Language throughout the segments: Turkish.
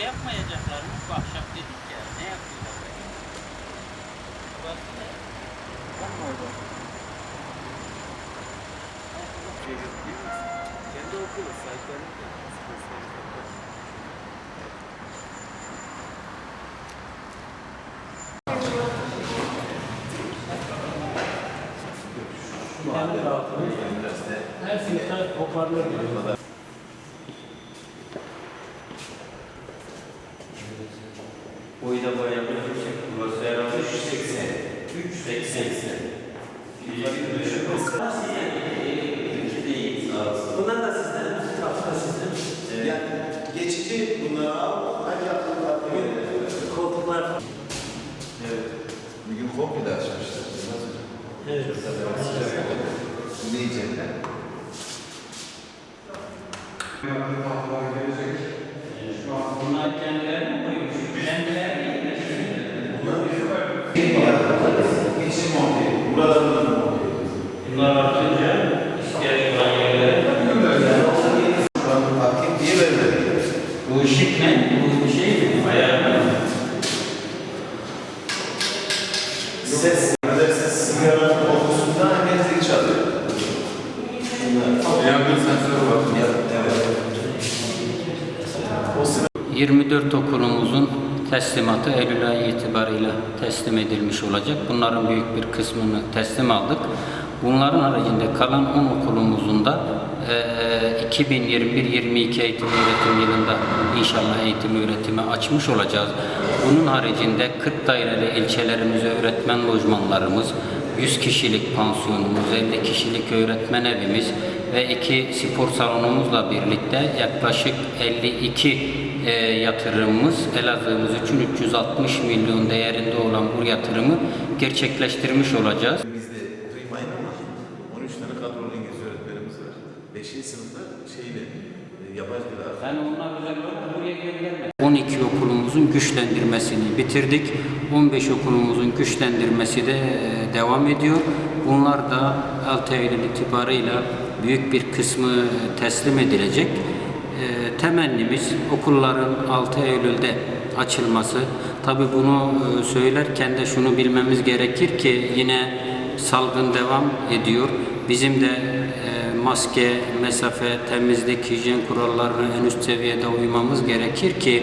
şey yapmayacaklar mı? Bu akşam dedik ya. Ne yapıyorlar? böyle? Burası ne? Var mı orada? Şey yok değil mi? Kendi okulu sahiplerinin de. Her sınıfta hoparlör Boyu da boya yapılacak. Burası herhalde 380. 380. Bunlar da sizden, tarafı da sizden. Yani geçici bunları al, hadi yaptığın tatlı. Koltuklar falan. Evet. Bugün komple de açmışlar. Evet. Ne yiyecekler? Bunlar kendileri mi koymuş? Kendileri mi? Geçim. Buradan da monte. Bunlar artınca ihtiyaç olan yerlere Şu an parking diye vermedi. Bu ışık ne? Bu şey mi? Ayarlı mı? Ses. 24 okulumuzun teslimatı Eylül ayı itibariyle teslim edilmiş olacak. Bunların büyük bir kısmını teslim aldık. Bunların haricinde kalan 10 okulumuzun da eee, 2021-22 eğitim öğretim yılında inşallah eğitim öğretimi açmış olacağız. Bunun haricinde 40 daireli ilçelerimize öğretmen lojmanlarımız, 100 kişilik pansiyonumuz, 50 kişilik öğretmen evimiz ve iki spor salonumuzla birlikte yaklaşık 52 e, yatırımımız Elazığ'ımız için 360 milyon değerinde olan bu yatırımı gerçekleştirmiş olacağız. Biz de duymayın ama 13 tane kadrolu İngilizce öğretmenimiz var. 5. sınıfta şeyle, e, yabancı dil artı. Yani onlar özel olarak buraya gönderme. 12 okulumuzun güçlendirmesini bitirdik. 15 okulumuzun güçlendirmesi de e, devam ediyor. Bunlar da 6 Eylül itibarıyla büyük bir kısmı e, teslim edilecek. E, Temennimiz okulların 6 Eylül'de açılması. Tabi bunu e, söylerken de şunu bilmemiz gerekir ki yine salgın devam ediyor. Bizim de e, maske, mesafe, temizlik, hijyen kurallarına en üst seviyede uymamız gerekir ki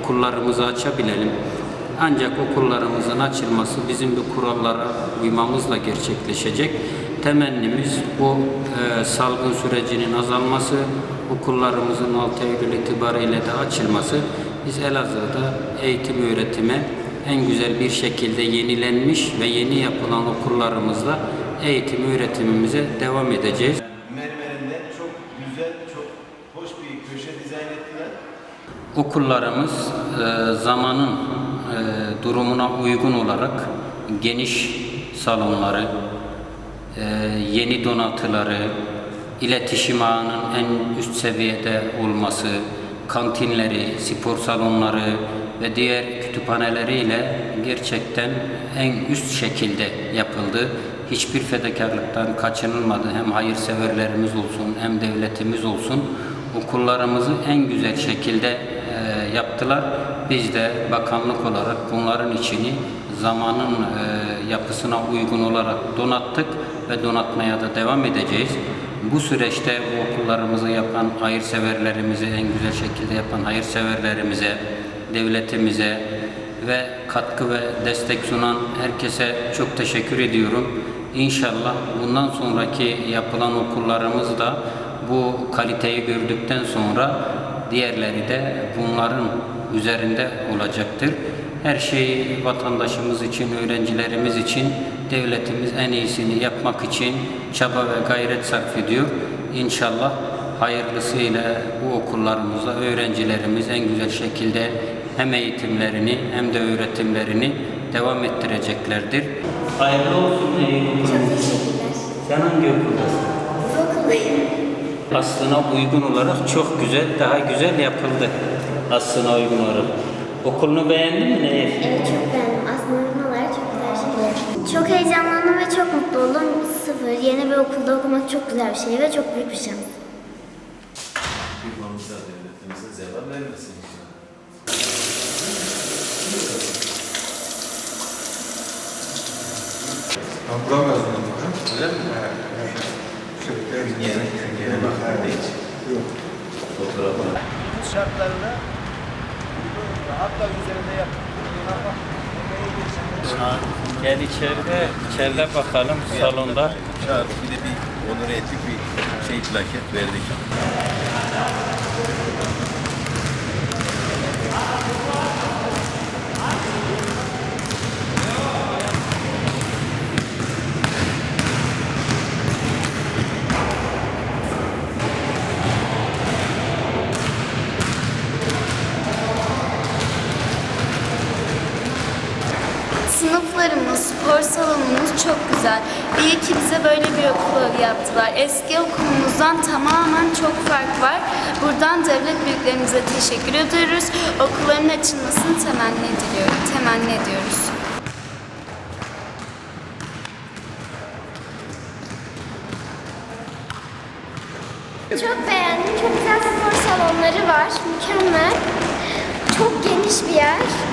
okullarımızı açabilelim. Ancak okullarımızın açılması bizim bu kurallara uymamızla gerçekleşecek. Temennimiz bu e, salgın sürecinin azalması, okullarımızın 6 Eylül itibariyle de açılması. Biz Elazığ'da eğitim öğretime en güzel bir şekilde yenilenmiş ve yeni yapılan okullarımızda eğitim öğretimimize devam edeceğiz. Mermerinde çok güzel, çok hoş bir köşe dizayn ettiler. Okullarımız e, zamanın e, durumuna uygun olarak geniş salonları, e, yeni donatıları, iletişim ağının en üst seviyede olması, kantinleri, spor salonları ve diğer kütüphaneleriyle gerçekten en üst şekilde yapıldı. Hiçbir fedakarlıktan kaçınılmadı. Hem hayırseverlerimiz olsun hem devletimiz olsun okullarımızı en güzel şekilde e, yaptılar. Biz de bakanlık olarak bunların içini zamanın e, yapısına uygun olarak donattık ve donatmaya da devam edeceğiz. Bu süreçte bu okullarımızı yapan hayırseverlerimize, en güzel şekilde yapan hayırseverlerimize, devletimize ve katkı ve destek sunan herkese çok teşekkür ediyorum. İnşallah bundan sonraki yapılan okullarımız da bu kaliteyi gördükten sonra diğerleri de bunların üzerinde olacaktır. Her şeyi vatandaşımız için, öğrencilerimiz için devletimiz en iyisini yapmak için çaba ve gayret sarf ediyor. İnşallah hayırlısıyla bu okullarımızda öğrencilerimiz en güzel şekilde hem eğitimlerini hem de öğretimlerini devam ettireceklerdir. Hayırlı olsun ey teşekkürler. Sen hangi okuldasın? Bu okuldayım. Aslına uygun olarak çok güzel, daha güzel yapıldı. Aslına uygun olarak. Okulunu beğendin mi Nehir? Evet çok beğendim. Aslında ürün çok heyecanlandım ve çok mutlu oldum. Sıfır, yeni bir okulda okumak çok güzel bir şey ve çok büyük bir şans. Firmamıza. Ben buradan mezunum hocam. Öyle mi? Evet. evet. Şöyle, yeni, yeni bakar değil. Yok. Fotoğrafı. Şartlarına hatta üzerinde yapmak. Gel içeride, içeride bakalım salonda. Çağır, bir de bir onur ettik bir şey plaket verdik. Sınıflarımız, spor salonumuz çok güzel. İyi ki bize böyle bir okul yaptılar. Eski okulumuzdan tamamen çok fark var. Buradan devlet büyüklerimize teşekkür ediyoruz. Okulların açılmasını temenni ediyoruz. Temenni ediyoruz. Çok beğendim. Çok güzel spor salonları var. Mükemmel. Çok geniş bir yer.